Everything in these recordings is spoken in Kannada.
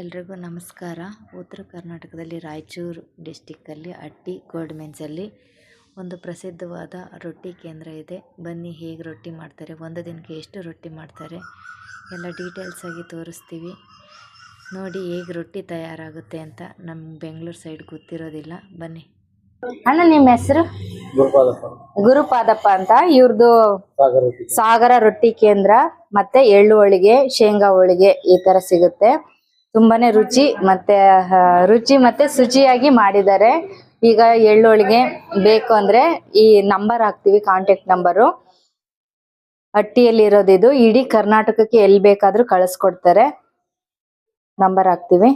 ಎಲ್ರಿಗೂ ನಮಸ್ಕಾರ. ಉತ್ತರ ಕರ್ನಾಟಕದಲ್ಲಿ ರಾಯಚೂರು ಡಿಸ್ಟಿಕ್ಕಲ್ಲಿ ಅಟ್ಟಿ ಗೋಲ್ಡ್ ಮೆನ್ಸಲ್ಲಿ ಒಂದು ಪ್ರಸಿದ್ಧವಾದ ರೊಟ್ಟಿ ಕೇಂದ್ರ ಇದೆ. ಬನ್ನಿ ಹೇಗೆ ರೊಟ್ಟಿ ಮಾಡ್ತಾರೆ ಒಂದು ದಿನಕ್ಕೆ ಎಷ್ಟು ರೊಟ್ಟಿ ಮಾಡ್ತಾರೆ ಎಲ್ಲ ಡೀಟೇಲ್ಸ್ ಆಗಿ ತೋರಿಸ್ತೀವಿ. ನೋಡಿ ಹೇಗೆ ರೊಟ್ಟಿ ತಯಾರಾಗುತ್ತೆ ಅಂತ. ನಮ್ಮ ಬೆಂಗಳೂರು ಸೈಡ್ ಗೊತ್ತಿರೋದಿಲ್ಲ. ಬನ್ನಿ. ಅಣ್ಣ ನಿಮ್ಮ ಹೆಸರು? ಗುರುಪಾದಪ್ಪ. ಅಂತ. ಇವ್ರದ್ದು ಸಾಗರ ರೊಟ್ಟಿ. ಸಾಗರ ರೊಟ್ಟಿ ಕೇಂದ್ರ ಮತ್ತೆ ಎಳ್ಳು ಹೋಳಿಗೆ ಶೇಂಗಾ ಹೋಳಿಗೆ ಈ ತರ ಸಿಗುತ್ತೆ. ತುಂಬಾನೇ ರುಚಿ ಮತ್ತೆ ರುಚಿ ಮತ್ತೆ ಶುಚಿಯಾಗಿ ಮಾಡಿದ್ದಾರೆ. ಈಗ ಎಳ್ಳು ಹೋಳಿಗೆ ಬೇಕು ಅಂದ್ರೆ ಈ ನಂಬರ್ ಹಾಕ್ತಿವಿ ಕಾಂಟ್ಯಾಕ್ಟ್ ನಂಬರು ಹಟ್ಟಿಯಲ್ಲಿ ಇರೋದು ಇದು ಇಡೀ ಕರ್ನಾಟಕಕ್ಕೆ ಎಲ್ಲಿ ಬೇಕಾದ್ರೂ ಕಳಿಸ್ಕೊಡ್ತಾರೆ. ನಂಬರ್ ಹಾಕ್ತಿವಿ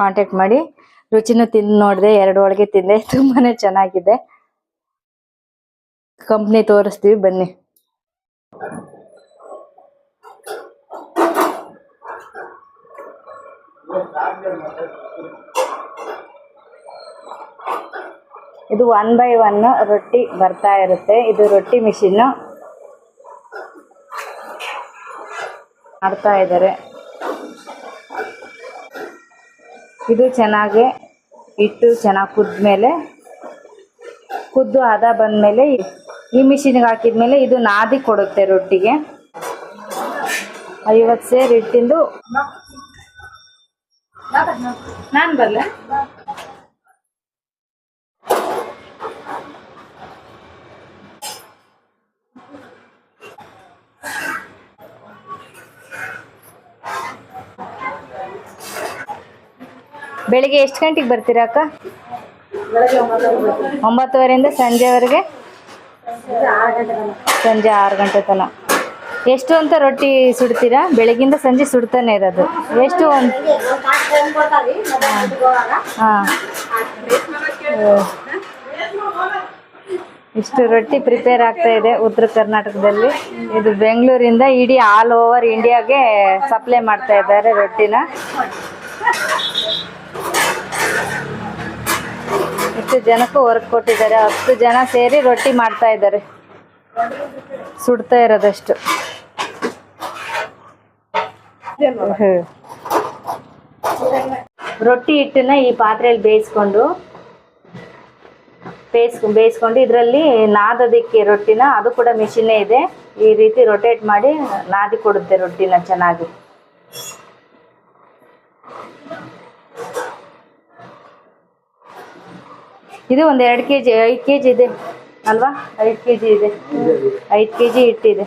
ಕಾಂಟ್ಯಾಕ್ಟ್ ಮಾಡಿ. ರುಚಿನೂ ತಿಂದು ನೋಡಿದೆ, ಎರಡು ಹೋಳಿಗೆ ತಿಂದೆ, ತುಂಬಾನೇ ಚೆನ್ನಾಗಿದೆ. ಕಂಪ್ನಿ ತೋರಿಸ್ತೀವಿ, ಬನ್ನಿ. ಇದು ಒನ್ ಬೈ ಒನ್ ರೊಟ್ಟಿ ಬರ್ತಾ ಇರುತ್ತೆ. ಇದು ರೊಟ್ಟಿ ಮಿಷಿನ್ ಮಾಡ್ತಾ ಇದ್ದಾರೆ. ಇದು ಚೆನ್ನಾಗಿ ಇಟ್ಟು ಚೆನ್ನಾಗಿ ಕುದ್ಮೇಲೆ ಕುದ್ದು ಹದ ಬಂದ್ಮೇಲೆ ಈ ಮಿಷಿನ್ಗೆ ಹಾಕಿದ್ಮೇಲೆ ಇದು ನಾದಿ ಕೊಡುತ್ತೆ ರೊಟ್ಟಿಗೆ. ಐವತ್ತು ಸೇರ್ ಹಿಟ್ಟಿಂದು ನಾನು ಬರಲ? ಬೆಳಿಗ್ಗೆ ಎಷ್ಟು ಗಂಟೆಗೆ ಬರ್ತೀರಾ ಅಕ್ಕ? ಒಂಬತ್ತುವರೆಯಿಂದ ಸಂಜೆವರೆಗೆ? ಸಂಜೆ ಆರು ಗಂಟೆ ತನಕ. ಎಷ್ಟು ಅಂತ ರೊಟ್ಟಿ ಸುಡ್ತೀರಾ? ಬೆಳಗಿಂದ ಸಂಜೆ ಸುಡ್ತಾನೆ ಇರೋದು. ಎಷ್ಟು ಒಂದು ಹಾಂ. ಇಷ್ಟು ರೊಟ್ಟಿ ಪ್ರಿಪೇರ್ ಆಗ್ತಾ ಇದೆ ಉತ್ತರ ಕರ್ನಾಟಕದಲ್ಲಿ. ಇದು ಬೆಂಗಳೂರಿಂದ ಇಡೀ ಆಲ್ ಓವರ್ ಇಂಡಿಯಾಗೆ ಸಪ್ಲೈ ಮಾಡ್ತಾ ಇದ್ದಾರೆ ರೊಟ್ಟಿನ. ಇಷ್ಟು ಜನಕ್ಕೂ ವರ್ಕ್ ಕೊಟ್ಟಿದ್ದಾರೆ. ಹತ್ತು ಜನ ಸೇರಿ ರೊಟ್ಟಿ ಮಾಡ್ತಾ ಇದ್ದಾರೆ. ಸುಡ್ತಾ ಇರೋದಷ್ಟು. ರೊಟ್ಟಿ ಹಿಟ್ಟನ್ನ ಈ ಪಾತ್ರೆಯಲ್ಲಿ ಬೇಯಿಸ್ಕೊಂಡು ಬೇಯಿಸ್ ಬೇಯಿಸ್ಕೊಂಡು ಇದರಲ್ಲಿ ನಾದೋದಕ್ಕೆ ರೊಟ್ಟಿನ ಅದು ಕೂಡ ಮಿಷಿನ್ನೇ ಇದೆ. ಈ ರೀತಿ ರೊಟೇಟ್ ಮಾಡಿ ನಾದಿ ಕೊಡುತ್ತೆ ರೊಟ್ಟಿನ ಚೆನ್ನಾಗಿ. ಇದು ಒಂದು ಎರಡು ಕೆ ಜಿ ಐದು ಕೆ ಜಿ ಇದೆ ಅಲ್ವಾ? ಐದು ಕೆ ಜಿ ಇದೆ. ಐದು ಕೆ ಜಿ ಹಿಟ್ಟಿದೆ.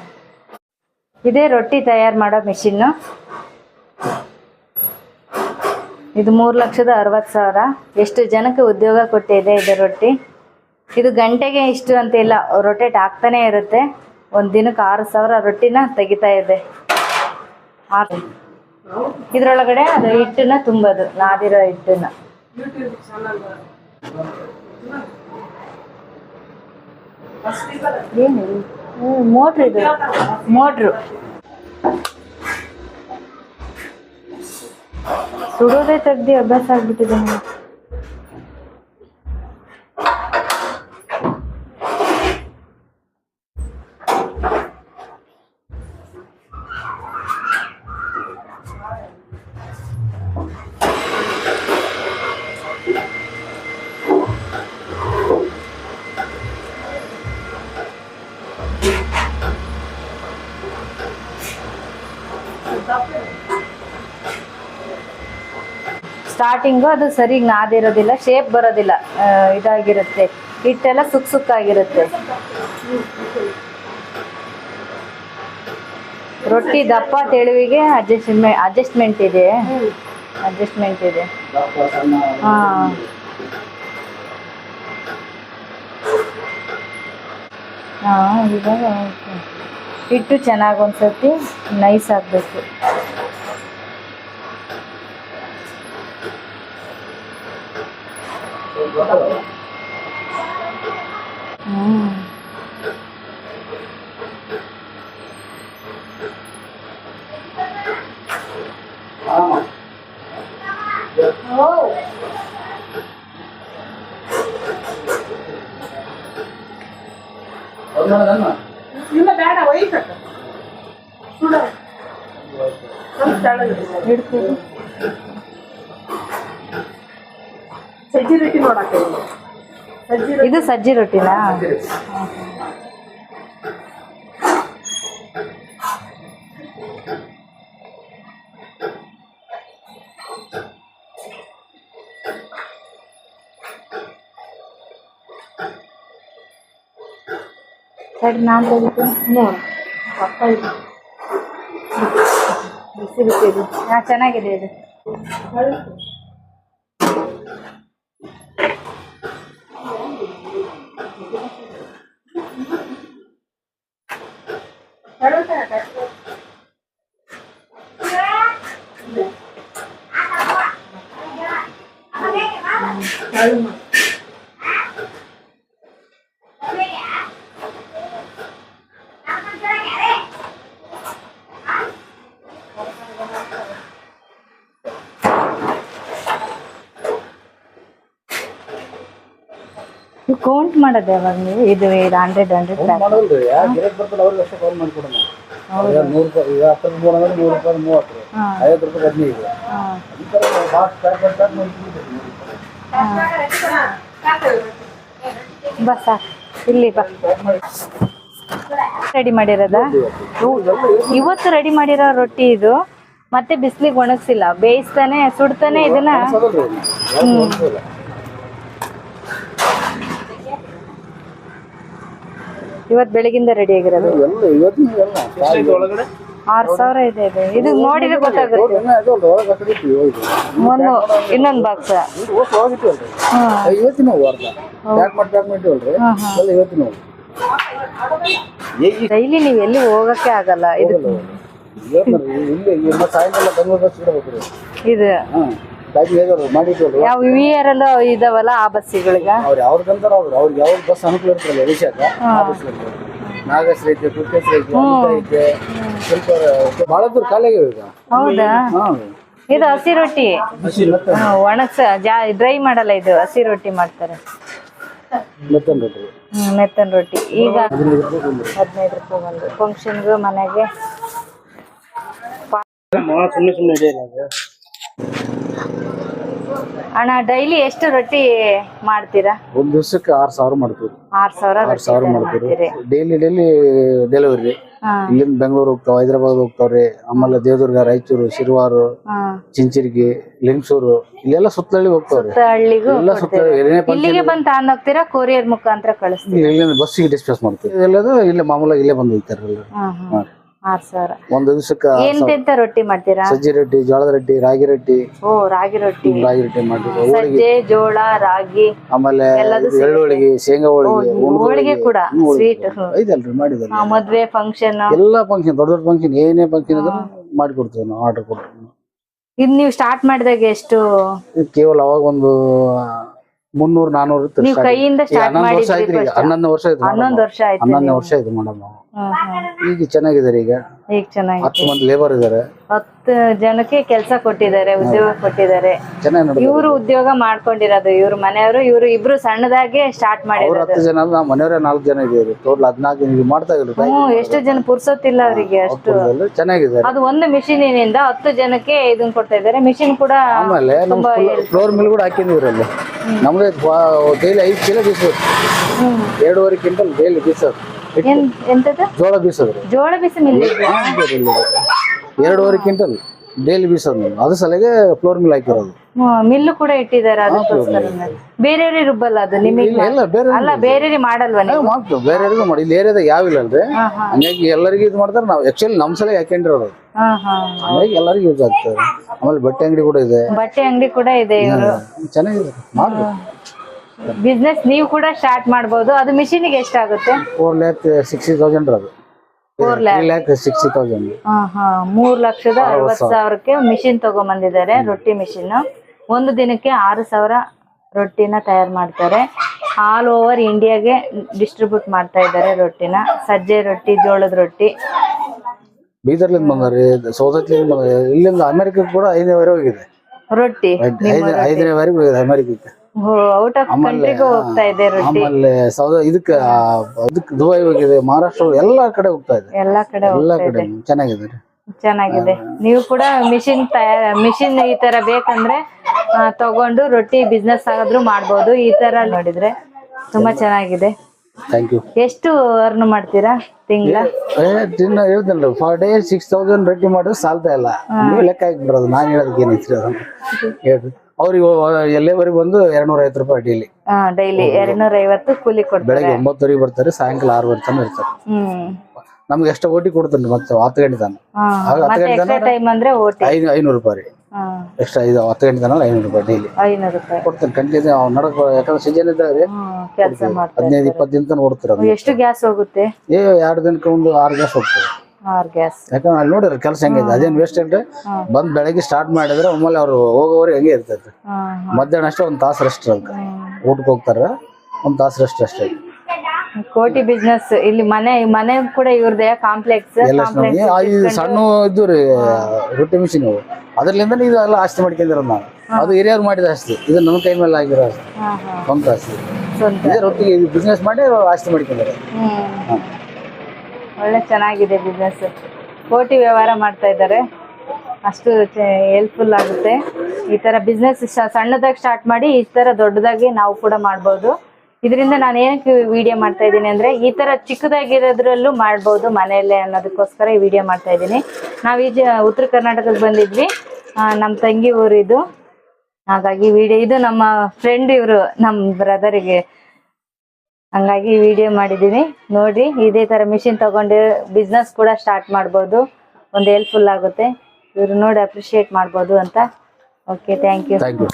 ಇದೇ ರೊಟ್ಟಿ ತಯಾರು ಮಾಡೋ ಮಿಷಿನ್ನು. ಇದು ಮೂರು ಲಕ್ಷದ ಅರವತ್ತು ಸಾವಿರ. ಎಷ್ಟು ಜನಕ್ಕೆ ಉದ್ಯೋಗ ಕೊಟ್ಟಿದೆ ಇದು ರೊಟ್ಟಿ? ಇದು ಗಂಟೆಗೆ ಇಷ್ಟು ಅಂತ ಇಲ್ಲ, ರೊಟೇಟ್ ಆಗ್ತಾನೆ ಇರುತ್ತೆ. ಒಂದು ದಿನಕ್ಕೆ ಆರು ಸಾವಿರ ರೊಟ್ಟಿನ ತೆಗಿತಾ ಇದೆ. ಇದ್ರೊಳಗಡೆ ಅದು ಹಿಟ್ಟನ್ನ ತುಂಬೋದು, ನಾದಿರೋ ಹಿಟ್ಟನ್ನ. ಮೋಟ್ರ್ ಇದು. ಮೋಟ್ರು. ಸುಡೋದೇ ತೆಗ್ದು ಅಭ್ಯಾಸ ಆಗ್ಬಿಟ್ಟಿದೆ ನನಗೆ ಸ್ಟಾರ್ಟಿಂಗು ಅದು ಸರಿ ನಾದಿರೋದಿಲ್ಲ ಶೇಪ್ ಬರೋದಿಲ್ಲ ಇದಾಗಿರುತ್ತೆ. ಹಿಟ್ಟೆಲ್ಲ ಸುಕ್ ಸುಕ್ಕಾಗಿರುತ್ತೆ. ರೊಟ್ಟಿ ದಪ್ಪ ತೆಳುವಿಗೆ ಅಡ್ಜಸ್ಟ್ಮೆಂಟ್ ಅಡ್ಜಸ್ಟ್ಮೆಂಟ್ ಇದೆ. ಅಡ್ಜಸ್ಟ್ಮೆಂಟ್ ಇದೆ. ಹಾಂ. ಹಾಂ, ಇವಾಗ ಹಿಟ್ಟು ಚೆನ್ನಾಗಿ ಒಂದ್ಸತಿ ನೈಸ್ ಆಗಬೇಕು. ಹ್ಞೂ ಆಮ. ಅವ್ರು ಮಾಡೋದನ್ನ? ಇಲ್ಲ ಬೇಡ ಒಯ್ಬೇಕು ಸುಡ ಹಿಡ್ತೀವಿ ಸಜ್ಜಿ ರೊಟ್ಟಿ ನೋಡಕ್ಕೆ ಸಜ್ಜಿ ರೊಟ್ಟಿ. ಇದು ಸಜ್ಜಿ ರೊಟ್ಟಿನಾ? ಸರಿ ನಾನು ನೋಡಿ ನೋಡು ಪಪ್ಪ ಇದು. ಬಿಸಿ ಬಿಸಿ ಇದು. ಹಾ ಚೆನ್ನಾಗಿದೆ ಇದು ನೀವು ಕೌಂಟ್ ಮಾಡೋದು ಯಾವಾಗ ನೀವು ಇದು ಇದು ಹಂಡ್ರೆಡ್ ಹಂಡ್ರೆಡ್ ಮಾಡೋಲ್ರಿ ಯಾ ಗಿರಾಕ್ ಬರ್ತಾರೆ ಅವ್ರಿಗೆ ಅಷ್ಟೇ ಕಾಲ್ ಮಾಡಿಕೊಡೋಣ ಈಗ ನೂರು ರೂಪಾಯಿ ಈಗ ಹತ್ತು ರೂಪಾಯಿ ಅಂದ್ರೆ ನೂರು ರೂಪಾಯಿ ಮೂವತ್ತು ರೀ ಹಾಂ ಐವತ್ತು ರೂಪಾಯಿ ಹದಿನೈದು ಹಾಂ ಈ ಮಾಡೋದು ಯಾವಾಗ ನೀವು? ಇದು ಹಂಡ್ರೆಡ್ ಹಂಡ್ರೆಡ್ ಬಾ ಬಸ್ ಇಲ್ಲಿ ಬಾ. ರೆಡಿ ಮಾಡಿರೋದ? ಇವತ್ತು ರೆಡಿ ಮಾಡಿರೋ ರೊಟ್ಟಿ ಇದು. ಮತ್ತೆ ಬಿಸಿಲಿಗೆ ಒಣಗಿಸಿಲ್ಲ. ಬೇಯಿಸ್ತಾನೆ ಸುಡ್ತಾನೆ ಇದನ್ನ. ಅನ್ಸೋದಲ್ರಿ ಇವತ್ತು ಬೆಳಗಿಂದ ರೆಡಿ ಆಗಿರೋದು. ಎಲ್ಲ ಇವತ್ತಿನ ಎಲ್ಲ ಒಳಗಡೆ? ಆರು ಸಾವಿರ ಇದೆ ಇದು. ಇದು ನೋಡಿದ್ರೆ ಗೊತ್ತಾಗುತ್ತೆ. ಒಳಗೆ ಒಂದು ಇನ್ನೊಂದು ಬಾಕ್ಸ್ ಇದು ಹೊಸ ಹೋಗಿಟ್ಟಿವಲ್ರಿ ಹ್ಮ್ ಇವತ್ತಿನ ಅರ್ಧ ಪ್ಯಾಕ್ ಮಾಡಿ ಪ್ಯಾಕ್ ಮಾಡಿಟ್ಟಿವಲ್ರಿ ಎಲ್ಲ ಇವತ್ತಿನ ಡೈಲಿ ನೀವು ಎಲ್ಲಿ ಹೋಗಕ್ಕೆ ಆಗಲ್ಲ ಇದು ಇಲ್ಲಿ ಈಗ ಮತ್ತೆ ಸಾಯಂಕಾಲ ಬೆಂಗಳೂರು ಬಸ್ ಬಿಡಬೇಕ್ರಿ ಇದು. ಹಾಂ. ಯಾವ ವಿ ಆರ್ ಎಲ್ಲ ಇದಾವಲ್ಲ ಆ ಬಸ್ಸಿಗಳಿಗೆ? ಅವ್ರು ಯಾವ್ದಂತಾರ ಅವ್ರು ಅವ್ರಿಗೆ ಯಾವ್ದು ಬಸ್ ಅನುಕೂಲ ಇರ್ತಲ್ಲ ನಾಗಶ್ರೀ ಆ ಬಸ್ ಇರ್ತದೆ ಐತೆ ಕುರ್ಕೇಶ್ವರ ಐತೆ ಅನಿತಾ ಐತೆ ಸ್ವಲ್ಪ ಭಾಳ ದೂರ ಖಾಲಿ ಈಗ. ಹೌದಾ? ಹಾಂ. ಇದು ಹಸಿ ರೊಟ್ಟಿ. ಹಸಿ ಮತ್ತೆ? ಒಣಗ್ಸ ಜಾ ಡ್ರೈ ಮಾಡಲ್ಲ ಇದು ಹಸಿ ರೊಟ್ಟಿ ಮಾಡ್ತಾರೆ. ಮೆತ್ತನ್ ರೊಟ್ಟಿ. ಹ್ಮ್ ಮೆತ್ತನ್ ರೊಟ್ಟಿ. ಈಗ ಹದಿನೈದು ರೂಪಾಯಿ ಬಂದ್ರಿ ಹದಿನೈದು ರೂಪಾಯಿ ಒಂದು ಸುಮ್ಮನೆ ಮನೆಗೆ. ಅಣ್ಣ ಡೈಲಿ ಎಷ್ಟು ರೊಟ್ಟಿ ಮಾಡ್ತೀರಾ? ಒಂದು ದಿವಸಕ್ಕೆ ಆರು ಸಾವಿರ ಮಾಡ್ತೀವಿ. ಆರ್ ಸಾವಿರ ಆರು ಸಾವಿರ ಮಾಡ್ತೀವಿ. ಡೈಲಿ ಡೈಲಿ ಡೆಲಿವರಿ ಇಲ್ಲಿಂದ ಬೆಂಗಳೂರು ಹೋಗ್ತಾವ ಹೈದರಾಬಾದ್ ಹೋಗ್ತಾವ್ರಿ. ಆಮೇಲೆ ದೇವದುರ್ಗ ರಾಯಚೂರು ಶಿರ್ವಾರು ಚಿಂಚಿರ್ಗಿ ಲಿಂಗಸೂರು ಇಲ್ಲೆಲ್ಲ ಸುತ್ತಹಳ್ಳಿ ಹೋಗ್ತಾವ್ರಿ. ಎಲ್ಲ ಇಲ್ಲಿಗೆ ಬಂದು ತಗೊಂಡ್ ಹೋಗ್ತೀರಾ ಕೊರಿಯರ್ ಮುಖಾಂತರ ಕಳಿಸ್ತೀವಿ ಇಲ್ಲಿಂದ ಬಸ್ಸಿಗೆ ಡಿಸ್ಪ್ಲೇಸ್ ಮಾಡ್ತೀವಿ. ಎಲ್ಲದು ಇಲ್ಲೇ ಮಾಮೂಲಾಗಿ ಇಲ್ಲೇ ಬಂದು ಹೋಗ್ತಾರೆ ಆರ್ ಸಾವಿರ. ಒಂದು ದಿವಸಕ್ಕೆ ಎಂತೆಂತ ರೊಟ್ಟಿ ಮಾಡ್ತೀರಾ? ಸಜ್ಜಿ ರೊಟ್ಟಿ ಜೋಳದ ರೊಟ್ಟಿ ರಾಗಿ ರೊಟ್ಟಿ. ಓ ರಾಗಿ ರೊಟ್ಟಿ. ರಾಗಿ ರೊಟ್ಟಿ ಮಾಡ್ತೀವಿ. ಸಜ್ಜೆ ಜೋಳ ರಾಗಿ ಆಮೇಲೆ ಎಳ್ಳು ಹೋಳಿಗೆ ಶೇಂಗಾ ಹೋಳಿಗೆ ಹೋಳಿಗೆ ಕೂಡ. ಸ್ವೀಟ್ ಐದಲ್ರಿ ಮಾಡಿದಲ್ಲ ಮದ್ವೆ ಫಂಕ್ಷನ್ ಎಲ್ಲಾ ಫಂಕ್ಷನ್ ದೊಡ್ಡ ದೊಡ್ಡ ಫಂಕ್ಷನ್ ಏನೇ ಫಂಕ್ಷನ್ ಇದ್ರು ಮಾಡಿಕೊಡ್ತೀವಿ ನಾವು ಆರ್ಡರ್ ಕೊಡ್ತೀವಿ ಇದ್ ನೀವು ಸ್ಟಾರ್ಟ್ ಮಾಡಿದಾಗ ಎಷ್ಟು? ಕೇವಲ ಅವಾಗ ಒಂದು ಮುನ್ನೂರು ನಾನೂರು ಇತ್ತು ನೀವು ಕೈಯಿಂದ ಹನ್ನೊಂದು ವರ್ಷ ಆಯ್ತು ಹನ್ನೊಂದು ವರ್ಷ ಆಯ್ತು ಹನ್ನೊಂದು ವರ್ಷ ಆಯ್ತು ಮೇಡಮ್. ಈಗ ಚೆನ್ನಾಗಿದ್ದಾರೆ ಈಗ. ಈಗ ಚೆನ್ನಾಗಿ ಹತ್ತು ಮಂದಿ ಲೇಬರ್ ಇದ್ದಾರೆ. ಹತ್ತು ಜನಕ್ಕೆ ಕೆಲಸ ಕೊಟ್ಟಿದ್ದಾರೆ ಉದ್ಯೋಗ ಕೊಟ್ಟಿದ್ದಾರೆ. ಚೆನ್ನಾಗಿ ಇವರು ಉದ್ಯೋಗ ಮಾಡ್ಕೊಂಡಿರೋದು ಇವ್ರ ಮನೆಯವರು ಇವರು ಇಬ್ರು ಸಣ್ಣದಾಗೆ ಸ್ಟಾರ್ಟ್ ಅವ್ರ ಮಾಡಿರೋದು. ಹತ್ತು ಜನ ನಾವು ಮನೆಯವರೇ ನಾಲ್ಕು ಜನ ಇದ್ದೀವಿ. ಟೋಟಲ್ ಹದಿನಾಲ್ಕು ಜನ ಈಗ ಮಾಡ್ತಾ ಇದ್ರು ಹ್ಮ್ ಎಷ್ಟು ಜನ ಪುರ್ಸೊತ್ತಿಲ್ಲ ಅವರಿಗೆ ಅಷ್ಟು. ಚೆನ್ನಾಗಿದೆ ಅದು ಒಂದು ಮಿಷಿನಿನಿಂದ ಹತ್ತು ಜನಕ್ಕೆ ಇದನ್ನ ಕೊಡ್ತಾ ಇದ್ದಾರೆ. ಮಿಷಿನ್ ಕೂಡ ಆಮೇಲೆ ನಮ್ಮ ಫ್ಲೋರ್ ಮಿಲ್ ಕೂಡ ಹಾಕಿದ್ವಿ ಅಲ್ಲಿ ನಮ್ಗೆ ಡೈಲಿ ಐದು ಚೀಲ ಬೀಸೋದು. ಎರಡೂವರೆ ಕ್ವಿಂಟಲ್ ಡೈಲಿ ಬೀಸೋದು. ಜೋಳ ಬೀಸೋದ್ರಿ ಜೋಳ ಬಿಸಿ ಮಿಲ್ ಎರಡೂವರೆ ಕ್ವಿಂಟಲ್ ಡೈಲಿ ಬೀಸೋದು ನಾವು ಅದ್ರ ಸಲಗೆ ಫ್ಲೋರ್ ಮಿಲ್ ಹಾಕಿರೋದು. ಮಿಲ್ಲು ಕೂಡ ಇಟ್ಟಿದ್ದಾರೆ ಅದಕ್ಕೋಸ್ಕರ ಬೇರೆಯವ್ರಿಗೆ ರುಬ್ಬಲ್ಲ ಅದು ನಿಮಗೆ ಇಲ್ಲ ಬೇರೆ ಅಲ್ಲ ಬೇರೆಯವ್ರಿಗೆ ಮಾಡಲ್ವಾ ನೀವು? ಮಾಡ್ತೀವಿ. ಬೇರೆಯವ್ರಿಗೂ ಮಾಡಿ. ಇಲ್ಲಿ ಏರಿಯಾದಾಗ ಅಲ್ರಿ? ಹಾ ಹಾ. ಹಂಗಾಗಿ ಎಲ್ಲರಿಗೂ ಇದು ಮಾಡ್ತಾರೆ. ನಾವು ಆಕ್ಚುಲಿ ನಮ್ಮ ಸಲ ಹಾಕೊಂಡಿರೋದು ಹಾ ಹಾ ಹಂಗಾಗಿ ಎಲ್ಲರಿಗೂ ಯೂಸ್ ಆಗ್ತದೆ. ಆಮೇಲೆ ಬಟ್ಟೆ ಅಂಗಡಿ ಕೂಡ ಇದೆ. ಬಟ್ಟೆ ಅಂಗಡಿ ಕೂಡ ಇದೆ ಇವರು. ಚೆನ್ನಾಗಿದೆ. ಮಾಡ್ಬೇಕು. ಬಿಸ್ನೆಸ್ ನೀವು ಕೂಡ ಸ್ಟಾರ್ಟ್ ಮಾಡಬಹುದು ಅದು ಮಿಷಿನಿಗೆ ಎಷ್ಟಾಗುತ್ತೆ ಫೋರ್ ಲ್ಯಾಕ್ ಸಿಕ್ಸ್ಟಿ ತೌಸಂಡ್ ಅದು ಫೋರ್ ಲ್ಯಾಕ್ ಸಿಕ್ಸ್ಟಿ ತೌಸಂಡ್ ಮೂರ್ ಲಕ್ಷದ ಅರವತ್ ಸಾವಿರಕ್ಕೆ ಮಿಷಿನ್ ತಗೊಂಬಂದಿದ್ದಾರೆ ರೊಟ್ಟಿ ಮಿಷಿನ್ ಒಂದು ದಿನಕ್ಕೆ ಆರು ಸಾವಿರ ರೊಟ್ಟಿನ ತಯಾರು ಮಾಡ್ತಾರೆ. ಆಲ್ ಓವರ್ ಇಂಡಿಯಾಗೆ ಡಿಸ್ಟ್ರಿಬ್ಯೂಟ್ ಮಾಡ್ತಾ ಇದ್ದಾರೆ ರೊಟ್ಟಿನ. ಸಜ್ಜೆ ರೊಟ್ಟಿ ಜೋಳದ ರೊಟ್ಟಿ. ಬೀದರ್ಲಿಂದ ಬಂದಾರೆ ಸೌದತ್ಲಿಂದ ಬಂದಾರೆ ಇಲ್ಲಿಂದ ಅಮೆರಿಕಕ್ಕೆ ಕೂಡ ವಾರ ಹೋಗಿದೆ. ರೊಟ್ಟಿ ಐದನೇ ಐದನೇವರೆಗೆ ಹೋಗಿದೆ ಅಮೆರಿಕಕ್ಕೆ ಔಟ್ ಆಫ್ ಕಂಟ್ರಿಗೂ ಹೋಗ್ತಾ ಇದೆ ರೊಟ್ಟಿ. ಆಮೇಲೆ ಸೌದ ಇದಕ್ಕೆ ದುಬೈ ಹೋಗಿದೆ ಮಹಾರಾಷ್ಟ್ರ ಎಲ್ಲಾ ಕಡೆ ಹೋಗ್ತಾ ಇದೆ. ಎಲ್ಲಾ ಕಡೆ ಎಲ್ಲಾ ಕಡೆ ಚೆನ್ನಾಗಿದೆ ಚೆನ್ನಾಗಿದೆ. ನೀವು ಕೂಡ ಮಿಷಿನ್ ತಯಾರ ಮಿಷಿನ್ ಈ ತರ ಬೇಕಂದ್ರೆ ತಗೊಂಡು ರೊಟ್ಟಿ ಬಿಸ್ನೆಸ್ ಆಗಾದ್ರೂ ಮಾಡ್ಬೋದು. ಈ ತರ ನೋಡಿದ್ರೆ ತುಂಬಾ ಚೆನ್ನಾಗಿದೆ. ಎಷ್ಟು ಅರ್ನ್ ಮಾಡ್ತೀರಾ ತಿಂಗಳ? ಏ ದಿನ ಹೇಳ್ತೇನಲ್ಲ ಫಾರ್ ಡೇ ಸಿಕ್ಸ್ ತೌಸಂಡ್ ರೊಟ್ಟಿ ಮಾಡಿದ್ರೆ ಸಾಲ್ತಾ ಇಲ್ಲ. ನೀವು ಲೆಕ್ಕ ಬರೋದು ನಾನು ಹೇಳೋದಕ್ಕೆ ಏನೈತಿ ಅದನ್ನು ಹೇಳ್ರಿ. ಅವ್ರಿಗೆ ಎಲ್ಲೇವರೆಗೆ ಬಂದು ಎರಡ್ನೂರ ಐವತ್ತು ರೂಪಾಯಿ ಡೈಲಿ. ಡೈಲಿ ಎರಡ್ನೂರ ಐವತ್ತು ಕೂಲಿ ಕೊಡ್ತಾರೆ. ಬೆಳಗ್ಗೆ ಒಂಬತ್ತುವರೆಗೆ ಬರ್ತಾರೆ ಸಾಯಂಕಾಲ ಆರೂವರೆ ತನಕ ಇರ್ತಾರೆ. ನಮ್ಗೆ ಎಷ್ಟು ಓಟಿ ಕೊಡ್ತಾನೆ ಮತ್ತೆ ಹತ್ತು ಗಂಟೆ ತನಕ. ಹತ್ತು ಗಂಟೆ ತನಕ ಐದು ಐನೂರು ರೂಪಾಯಿ ಎಕ್ಸ್ಟ್ರಾ ಇದು ಹತ್ತು ಗಂಟೆ ತನಕ ಐನೂರು ರೂಪಾಯಿ ಡೈಲಿ. ಕೊಡ್ತಾನೆ ಕಂಟಿನ್ಯೂ ಅವ್ನು ನಡಕ ಯಾಕಂದ್ರೆ ಸೀಸನ್ ಇದ್ದಾರೆ ಹದಿನೈದು ಇಪ್ಪತ್ತು ದಿನ ತನಕ ಓಡ್ತಾರೆ ಎಷ್ಟು ಗ್ಯಾಸ್ ಹೋಗುತ್ತೆ? ಏ ಎರಡು ದಿನಕ್ಕೆ ಒಂದು ಆರು ಗ್ಯಾಸ್ ಹೋಗ್ತದೆ. ಗ್ಯಾಸ್. ಯಾಕಂದ್ರೆ ಅಲ್ಲಿ ನೋಡಿದ್ರೆ ಕೆಲಸ ಹೆಂಗಿದೆ ಅದೇನು ವೇಸ್ಟ್ ಏನ್ರಿ? ಬಂದ್ ಬೆಳಗ್ಗೆ ಸ್ಟಾರ್ಟ್ ಮಾಡಿದ್ರೆ ಒಮ್ಮೆ ಅವ್ರು ಹೋಗೋವ್ರಿ ಹಂಗೆ ಇರ್ತೈತೆ. ಮಧ್ಯಾಹ್ನ ಅಷ್ಟೇ ಒಂದ್ ತಾಸು ರೆಸ್ಟ್ ಅಂತ ಊಟಕ್ಕೆ ಹೋಗ್ತಾರ ಒಂದ್ ತಾಸು ರೆಸ್ಟ್ ಅಷ್ಟೇ. ಕೋಟಿ ಬಿಸ್ನೆಸ್ ಇಲ್ಲಿ ಮನೆ ಮನೆ ಕೂಡ ಇವ್ರದೇ ಕಾಂಪ್ಲೆಕ್ಸ್ ಸಣ್ಣ ಇದ್ದು ರೀ ರೊಟ್ಟಿ ಮಿಷಿನ್ ಅದ್ರಲ್ಲಿಂದ ಇದು ಎಲ್ಲ ಆಸ್ತಿ ಮಾಡ್ಕೊಂಡಿರೋದು ನಾವು. ಅದು ಹಿರಿಯರು ಮಾಡಿದ ಆಸ್ತಿ. ಇದು ನಮ್ಮ ಕೈ ಮೇಲೆ ಆಗಿರೋ ಆಸ್ತಿ. ಸ್ವಂತ ಆಸ್ತಿ. ರೊಟ್ಟಿ ಬಿಸ್ನೆಸ್ ಮಾಡಿ ಆಸ್ತಿ ಮಾಡ್ಕೊಂಡಿರೋ ಒಳ್ಳೆ ಚೆನ್ನಾಗಿದೆ ಬಿಸ್ನೆಸ್ ಕೋಟಿ ವ್ಯವಹಾರ ಮಾಡ್ತಾ ಇದ್ದಾರೆ. ಅಷ್ಟು ಹೆಲ್ಪ್ಫುಲ್ ಆಗುತ್ತೆ. ಈ ತರ ಬಿಸ್ನೆಸ್ ಸಣ್ಣದಾಗಿ ಸ್ಟಾರ್ಟ್ ಮಾಡಿ ಈ ತರ ದೊಡ್ಡದಾಗಿ ನಾವು ಕೂಡ ಮಾಡ್ಬೋದು. ಇದರಿಂದ ನಾನು ಏನಕ್ಕೆ ವಿಡಿಯೋ ಮಾಡ್ತಾ ಇದ್ದೀನಿ ಅಂದ್ರೆ, ಈ ತರ ಚಿಕ್ಕದಾಗಿರೋದ್ರಲ್ಲೂ ಮಾಡ್ಬೋದು ಮನೆಯಲ್ಲೇ ಅನ್ನೋದಕ್ಕೋಸ್ಕರ ಈ ವಿಡಿಯೋ ಮಾಡ್ತಾ ಇದ್ದೀನಿ. ನಾವು ಈ ಉತ್ತರ ಕರ್ನಾಟಕಕ್ಕೆ ಬಂದಿದ್ವಿ. ನಮ್ಮ ತಂಗಿ ಊರಿದು. ಹಾಗಾಗಿ ವಿಡಿಯೋ ಇದು ನಮ್ಮ ಫ್ರೆಂಡ್ ಇವರು ನಮ್ಮ ಬ್ರದರಿಗೆ ಹಂಗಾಗಿ ವಿಡಿಯೋ ಮಾಡಿದ್ದೀನಿ. ನೋಡಿ ಇದೇ ಥರ ಮಿಷಿನ್ ತಗೊಂಡು ಬಿಸ್ನೆಸ್ ಕೂಡ ಸ್ಟಾರ್ಟ್ ಮಾಡ್ಬೋದು. ಒಂದು ಹೆಲ್ಪ್ಫುಲ್ ಆಗುತ್ತೆ. ಇವರು ನೋಡಿ ಅಪ್ರಿಷಿಯೇಟ್ ಮಾಡ್ಬೋದು ಅಂತ. Okay thank you thank you